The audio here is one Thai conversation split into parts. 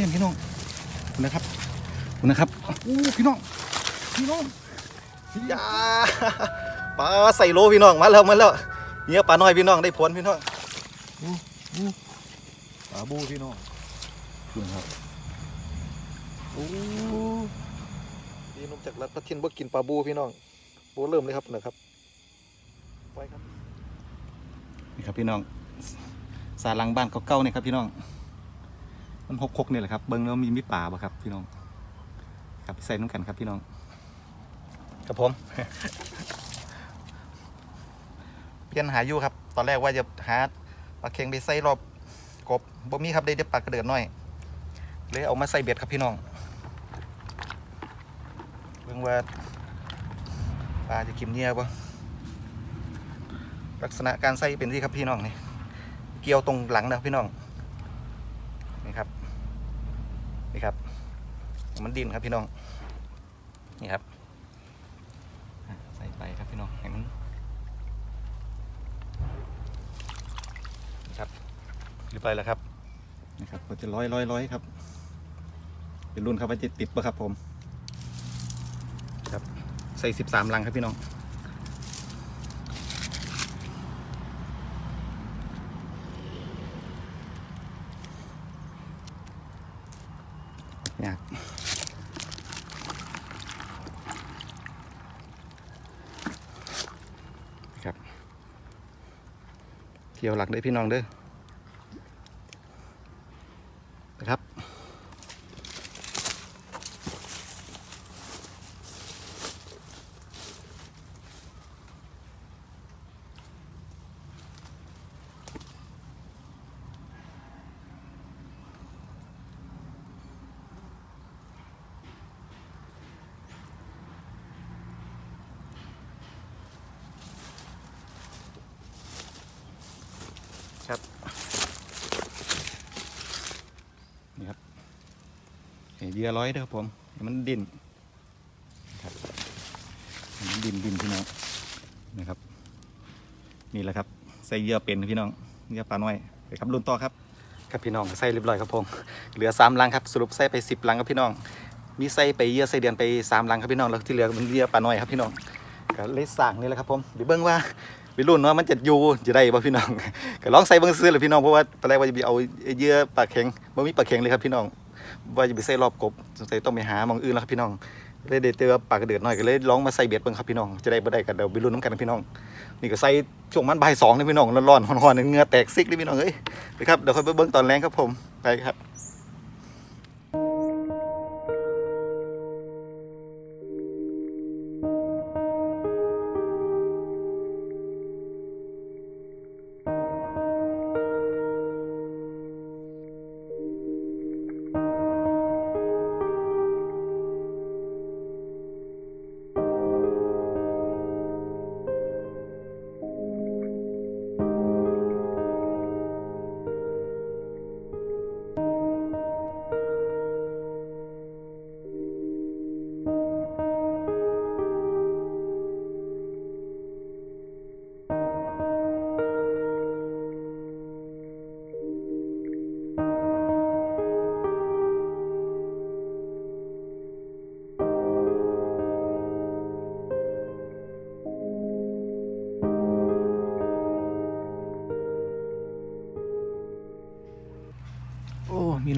ต้นพี่น้องคุณนะครับคุณนะครับอู้พี่น้องพี่น้องยาปลาใส่โลพี่น้องมาแล้วมาแล้วเนี่ยปลาน้อยพี่น้องได้ผลพี่น้องอู้อู้ปลาบูพี่น้องคุณครับโอ้พี่นุ่มจากรัฐพัทินบ่กินปลาบูพี่น้องโอ้เริ่มเลยครับนะครับไปครับนี่ครับพี่น้องสาหลังบ้านเก่าๆเนี่ยครับพี่น้อง มันหกคกเนี่ยแหละครับเบิ้งแล้วมีมีป่าบ่ครับพี่น้อง ครับใส่น้ำกันครับพี่น้องครับผมเพียนหาอยู่ครับ ตอนแรกว่าจะหาปลาเค็งไปใส่รอบกบบ่มีครับได้แต่ปลากระเดือดน้อยเลยเอามาใส่เบ็ดครับพี่น้องเบิ่งว่าปลาจะกินเนี่ยบ่ลักษณะการใส่เป็นที่ครับพี่น้องนี่เกี่ยวตรงหลังนะพี่น้องนี่ครับ มันดินครับพี่น้อง นี่ครับอะใส่ไปครับพี่น้องให้มันนี่ครับเรียบร้อยแล้วครับนี่ครับก็จะร้อยร้อยร้อยครับเป็นรุ่นครับว่าจะติดปะครับผมครับใส่สิบสามลังครับพี่น้องยากครับ เที่ยวหลักเด้อพี่น้องเด้อนะครับ ครับนี่ครับให้ เหยื่อร้อยเด้อครับผมมันดินครับมันดินดินพี่น้องนะครับ นี่แหละครับใส่เหยื่อเป็นพี่น้องเหยื่อปลาน้อยไปครับรุ่นต่อครับครับพี่น้องใส่เรียบร้อยครับผมเหลือสามลังครับสรุปใส่ไปสิบลังครับพี่น้องมีใส่ไปเยื่อใส่เดือนไปสามลังครับพี่น้องแล้วที่เหลือมันเยื่อปลาน้อยครับพี่น้องก็เลยสั่งนี่แหละครับผมเดี๋ยวเบิ่งว่าวิรุ่นว่ามันจะอยู่จะได้บ่พี่น้องก็ลองใส่เบิ่งซื้อเลยพี่น้องเพราะว่าตอนแรกว่าจะไปเอาเยื่อปลาเข็งบ่มีปลาเข็งเลยครับพี่น้อง ว่าจะไปใส่รอบกบสงสัยต้องไปหามองอื่นแล้วครับพี่น้องเลยเด้เจอปากระเดือดหน่อยก็เลยร้องมาใส่เบ็ดเบิ่งครับพี่น้องจะได้บ่ได้กันเดี๋ยวไปรุ่นน้ำกันนะพี่น้องนี่ก็ใส่ช่วงมันบ่ายสองเลยพี่น้องร้อนๆร้อนๆเงื่อแตกซิกเลยพี่น้องเอ้ยครับเดี๋ยวค่อยไปเบิ่งตอนแรงครับผมไปครับ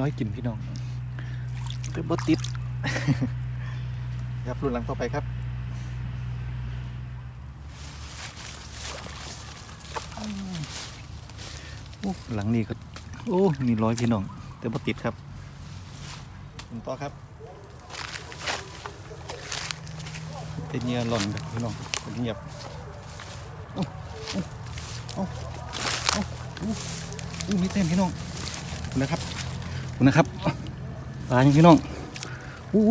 โอ้มีน้อยกินพี่น้องแต่บ่ติดครับรุ่นหลังต่อไปครับอืมโอ้หลังนี้ก็โอ้มีร้อยพี่น้องแต่บ่ติดครับรุ่นต่อครับเป็นเงียหล่อนครับพี่น้องเงียบโอ้โอ้โอ้โอ้โอ้มีเต็มพี่น้องขอบคุณนะครับขอบคุณ นะครับปลาอย่างพี่น้องอู้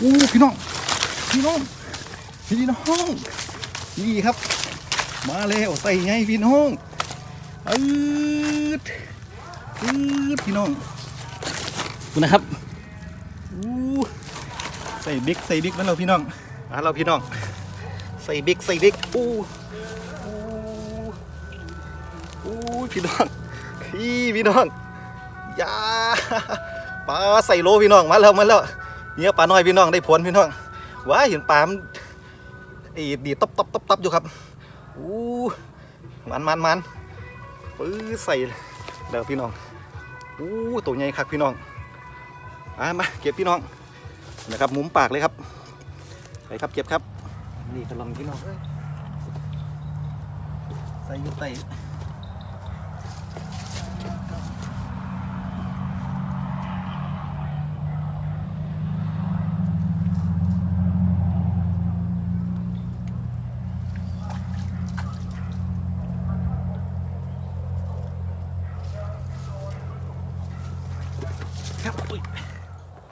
อู้พี่น้องพี่น้องพี่น้องนี่ครับ มาแล้วใส่ไงพี่น้องอืดอืดพี่น้องคุณนะครับอู้ใส่บิ๊กใส่บิ๊กมันเราพี่น้องมาเราพี่น้อง ใส่บิ๊กใส่บิ๊กอู้ พี่น้องพี่พี่น้องยาปลาใส่โลพี่น้องมาแล้วมาแล้วเนี่ยปลาน้อยพี่น้องได้ผลพี่น้องว้าเห็นปลามันไอ้ดีตับตับตับตับอยู่ครับอู้มันมันมันปื้อใส่แล้วพี่น้องอู้ตัวใหญ่คักพี่น้องอะมาเก็บพี่น้องนะครับมุมปากเลยครับไปครับเก็บครับนี่กำลังพี่น้องเอ้ยใส่ ครับ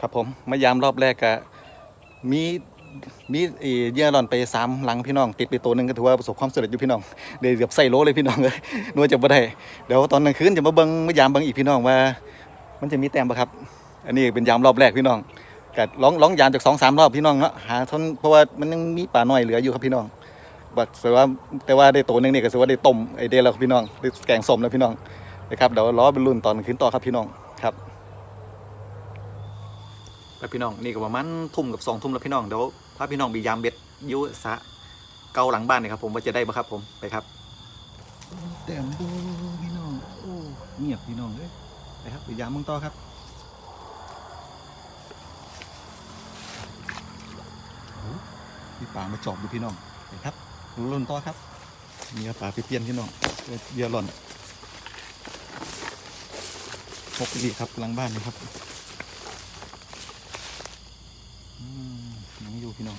ครับผมมายามรอบแรกก็มีมีเยื่อหล่อนไปสามหลังพี่น้อง ติดไปตัวหนึ่งก็ถือว่าประสบความสำเร็จอยู่พี่น้องเดี๋ยวเกือบใส่โลเลยพี่น้องเลยนัวจะบ่ได้เดี๋ยวตอนกลางคืนจะมาเบิ้งมายามเบิ้งอีกพี่น้องว่า มันจะมีแต้มปะครับ อันนี้เป็นยามรอบแรกพี่น้องก็ร้องร้องยามจากสองสามรอบพี่น้องเนาะหาทนเพราะว่ามันยังมีป่าน้อยเหลืออยู่ครับพี่น้องบัดแต่ว่าแต่ว่าได้ตัวหนึ่งเนี่ยก็ถือว่าได้ต้มไอเดียแล้วพี่น้องได้แกงสมแล้วพี่น้องนะครับเดี๋ยวรอเป็นรุ่นตอนกลางคืนต่อครับพี่น้อง ครับพี่น้องนี่ก็ประมาณทุ่มกับสองทุ่มแล้วพี่น้องเดี๋ยวพาพี่น้องไปยามเบ็ดยุสะเกาหลังบ้านนี่ครับผมว่าจะได้ปะครับผมไปครับแต้มดูพี่น้องโอ้เงียบพี่น้องเลยไปครับไปยามมึงต่อครับโอ้มีป่ามาจอบดูพี่น้องไปครับลุ่นต่อครับมีป่าไปเปลี่ยนพี่น้องเบียร์หล่อนพกดีครับหลังบ้านนี่ครับ อืมยังอยู่พี่น้อง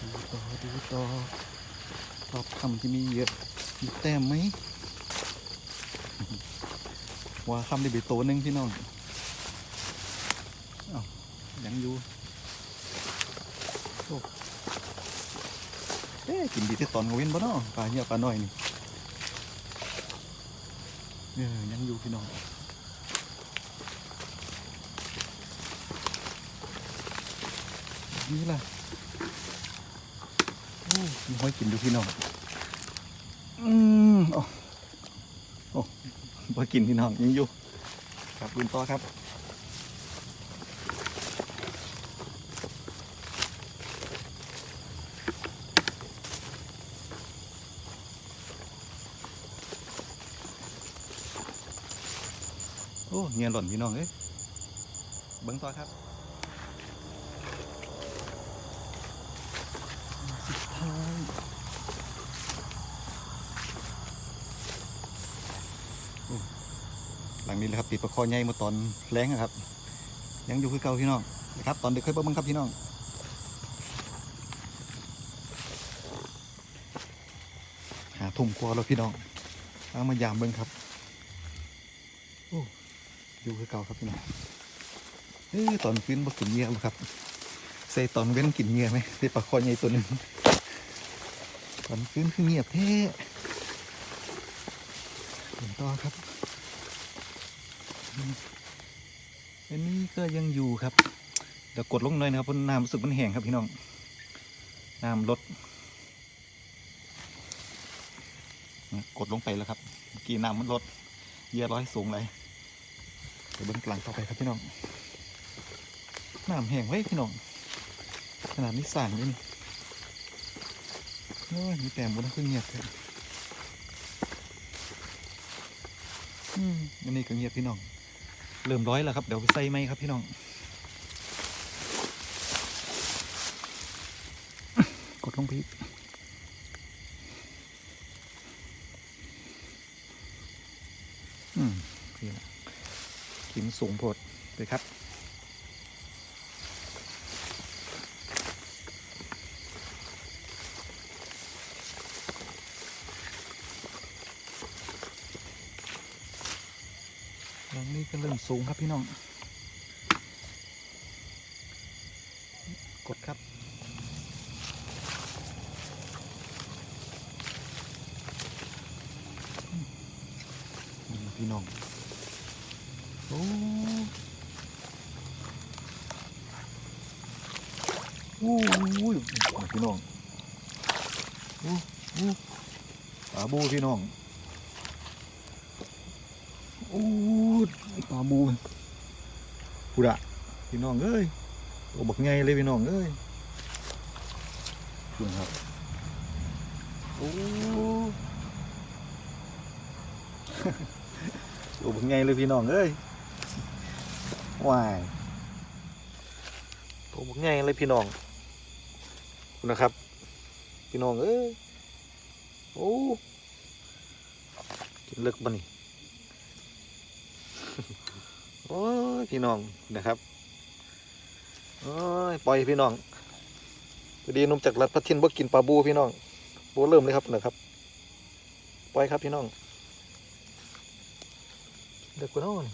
ดูต่อดูต่อรอบคำจะมีเยอะ มีแต้มไหมว่าคำได้ไปโตวหนึงพี่น้องอ้าวยังอยู่โอ้เอ๊กินดีที่ตอนกว้นบ่เนาะปลาเหี้ยปลาหน้อยนี่เออยังอยู่พี่น้องนี่ล่ะ มีห้อยกินดูพี่น้อง อืมโอ้โอ้พอกินพี่น้องยังอยู่ครับลุนต่อครับโอ้เงียหล่นพี่น้องเอ้ยเบิ้งต่อครับ สุดท้ายโอ้ หลังนี้เลยครับติดประคอใหญ่มาตอนแรงอะครับ ยังอยู่คือเก่าพี่น้องนะครับ ตอนเด็กเคยเบิ่งครับพี่น้องหาทุ่มกลัวแล้วพี่น้องเอามายามเบิ่งครับอยู่คือเก่าครับพี่น้องเอ้ยตอนฟื้นบ่กินเหยื่อบ่ครับใส่ตอนเว้นกินเหงื่อไหมได้ปลาคอใหญ่ตัวหนึ่ง ตอนคืนคือเงียบแท้เห็นต่อครับอันนี้ก็ยังอยู่ครับเดี๋ยวกดลงหน่อยนะครับเพราะน้ำรู้สึกมันแห้งครับพี่น้องน้ำลดกดลงไปแล้วครับกี้น้ำมันลดเยื่อร้อยสูงเลยเดี๋ยวเบิ้งกลางต่อไปครับพี่น้องน้ำแห้งไว้พี่น้องขนาดนี้สั่งเลยนี่ โอ้ยมีแต่บนก็เงียบเลยอืมอันนี้ก็เงียบพี่น้อง เริ่มร้อยแล้วครับ เดี๋ยวไปใส่ไหมครับพี่น้อง กดลงไปอีกอืมนี่แหละขิมสูงโพดเลยครับ หลังนี้ก็เริ่ม สูงครับพี่น้อง กดครับ พี่น้อง โอ้โอ้ยพี่น้องโอ้โอ้ปลาบูพี่น้อง อู้ปลาบูกูดะพี่น้องเอ้ยตัวบักไงเลยพี่น้องเอ้ยคุณครับโอ้ตัวบักไงเลยพี่น้องเอ้ยว้ายตัวบักไงเลยพี่น้องคุณนะครับ พี่น้องเอ้ยโอ้กินเลิกบ่นี่ โอ้ยพี่น้องนะครับโอ้ยปล่อยพี่น้องพอดีนุ่มจากรัฐพัทินบ่กินปลาบูพี่น้องบูเริ่มเลยครับนะครับปล่อยครับพี่น้องเด็กกว่าน้อง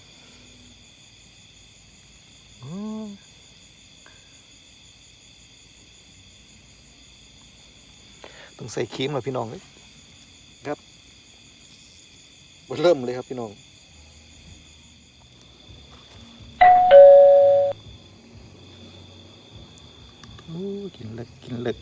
ต้องใส่ครีมหน่อยพี่น้องเลยครับบูเริ่มเลยครับพี่น้อง กินเล็กกินเล็ก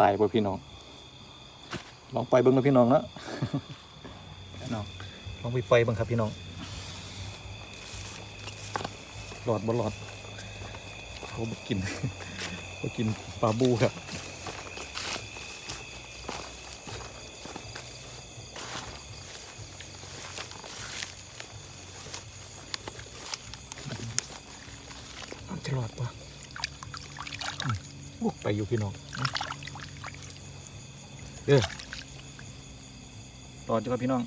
ตายป่พี่น้อง ลองไปเบิ้งนะพี่น้องนะพี่น้องลองไปไฟบิ้งครับพี่น้องหลอดบ่หลอดเขาบกินเขากินปลาบูครับจะหลอดปะอืมโอ้ไปอยู่พี่น้อง เด้อรอจ้าครับพี่น้อง